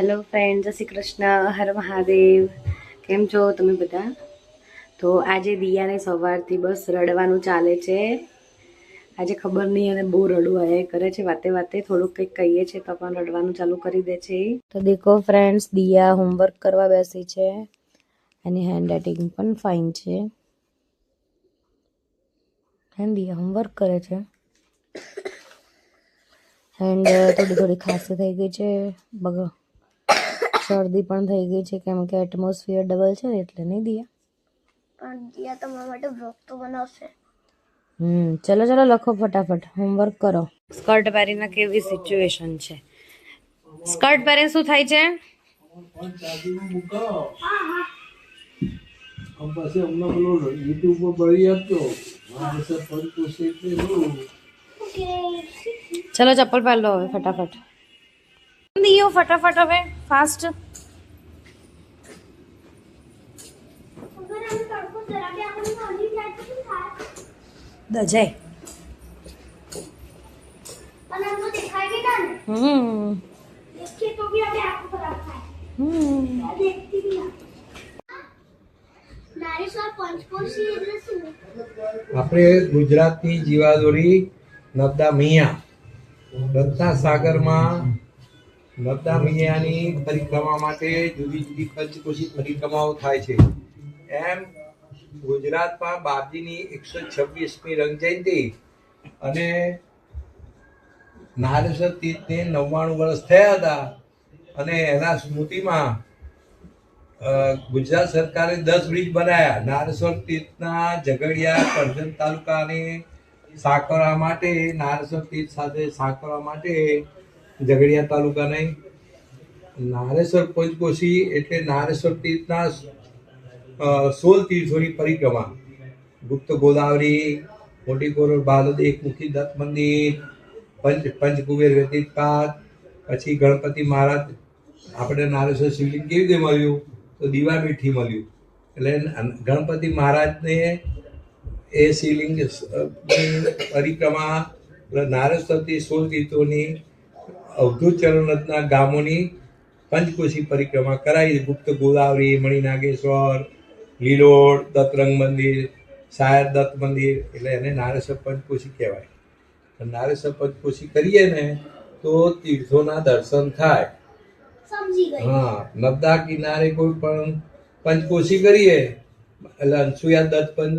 Hello friend જય શ્રી કૃષ્ણ. હર મહાદેવ. કેમ છો તમે બધા? તો આજે દિયાને સવારથી બસ રડવાનું ચાલે છે. આજે ખબર નહીં અને બહુ રડવું એ કરે છે વાતે વાતે. થોડુંક કંઈક કહીએ છીએ તો પણ રડવાનું ચાલુ કરી દે છે. તો દેખો ફ્રેન્ડ્સ દિયા હોમવર્ક કરવા બેસી છે. એની હેન્ડ રાઇટિંગ પણ ફાઇન છે. હેન્ડ દિયા હોમવર્ક કરે છે. એન્ડ થોડી થોડી ખાંસી થઈ ગઈ છે. બગ શરદી પણ થઈ ગઈ છે કેમ કે એટમોસ્ફિયર ડબલ છે ને એટલે નહીં દિયા? પણ દિયા તમારા માટે વ્લોગ તો બનાવશે. હમ ચલો ચલો લખો ફટાફટ. હોમવર્ક કરો. સ્કર્ટ પહેરીને કેવી સિચ્યુએશન છે? સ્કર્ટ પહેરે શું થાય છે? પછી યુટ્યુબ પર ભરી એટલે શું ચલો ચપ્પલ પહેર લો હવે ફટાફટ. દિયો ફટાફટ હવે ફાસ્ટ આપણે ગુજરાત આપણે ગુજરાતની જીવાદોરી નબદા મિયા રત્ના સાગરમાં નર્મદા મૈયાની પરિક્રમા માટે જુદી જુદી પંચકોશી પરિક્રમાઓ થાય છે. એમ ગુજરાતમાં બાપજીની એકસો છવ્વીસમી રંગજયંતિ અને નારેશ્વર તીર્થને નવ્વાણું વર્ષ થયા હતા અને એના સ્મૃતિમાં ગુજરાત સરકારે દસ બ્રિજ બનાવ્યા નારેશ્વર તીર્થના ઝઘડિયા, કરજણ તાલુકાને સાંકળવા માટે, નારેશ્વર તીર્થ સાથે સાંકળવા માટે ઝઘડિયા તાલુકાને નારેશ્વર પંચકોશી એટલે નારેશ્વર તીર્થના સોળ તીર્થોની પરિક્રમા. ગુપ્ત ગોદાવરી, મોટી કોરોર બાલદ એકમુખી દત્ત મંદિર, પંચ, પંચકુબેર વ્યતીતપાત પછી ગણપતિ મહારાજ. આપણે નારેશ્વર શિવલિંગ કેવી રીતે મળ્યું? તો દીવા મીઠી મળ્યું. એટલે ગણપતિ મહારાજને એ શિવલિંગ પરિક્રમા નારેશ્વરથી સોળ તીર્થોની અવધૂત ચરણરત્ના ગામોની પંચકોશી પરિક્રમા કરાવી ગુપ્ત ગોદાવરી મણિનાગેશ્વર લીલોડ દત્તરંગ મંદિર સાયર દત્ત મંદિર એટલે એને નારેશ્વર પંચકોશી કહેવાય. નારેશ્વર પંચકોશી કરીએ ને તો તીર્થોના દર્શન થાય. હા નર્મદા કિનારે કોઈ પણ પંચકોશી કરીએ. એટલે અનસુયા દત્ત પંચ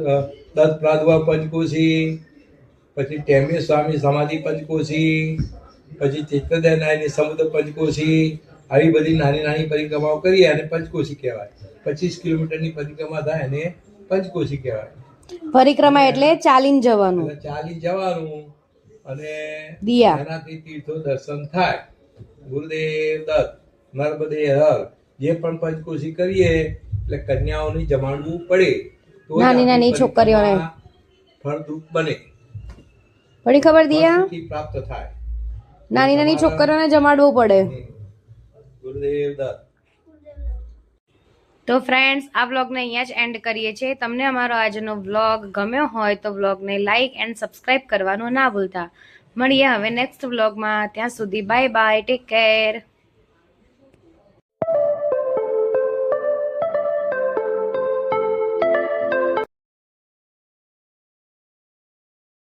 દત્ત પ્રાદવા પંચકોશી પછી ટેમ્ય સ્વામી સમાધિ પંચકોશી પછી ચૈત્રદયનાયની સમુદ્ર પંચકોશી આવી બધી નાની નાની પરિક્રમાઓ કરીએ અને પંચકોશી કહેવાય. પચીસ કિલોમીટરની પરિક્રમા થાય અને પંચકોશી કહેવાય. પરિક્રમા એટલે ચાલીને જવાનું. ચાલી જવાનું અને એનાથી તીર્થો દર્શન થાય. ગુરુદેવ દત્ત નર્મદે હર જે પણ પંચકોશી કરીએ એટલે કન્યાઓને જમાડવું પડે તો નાની નાની છોકરીઓને. ફળદ્રુપ બને. પડી ખબર દિયા? પ્રાપ્ત થાય. નાની નાની છોકરીઓને જમાડવું પડે. તો ફ્રેન્ડ્સ આ વ્લોગને અહીંયા જ એન્ડ કરીએ છીએ. તમને અમારો આજનો વ્લોગ ગમ્યો હોય તો વ્લોગને લાઇક એન્ડ સબસ્ક્રાઇબ કરવાનું ના ભૂલતા. મળીએ હવે નેક્સ્ટ વ્લોગમાં ત્યાં સુધી બાય બાય ટેક કેર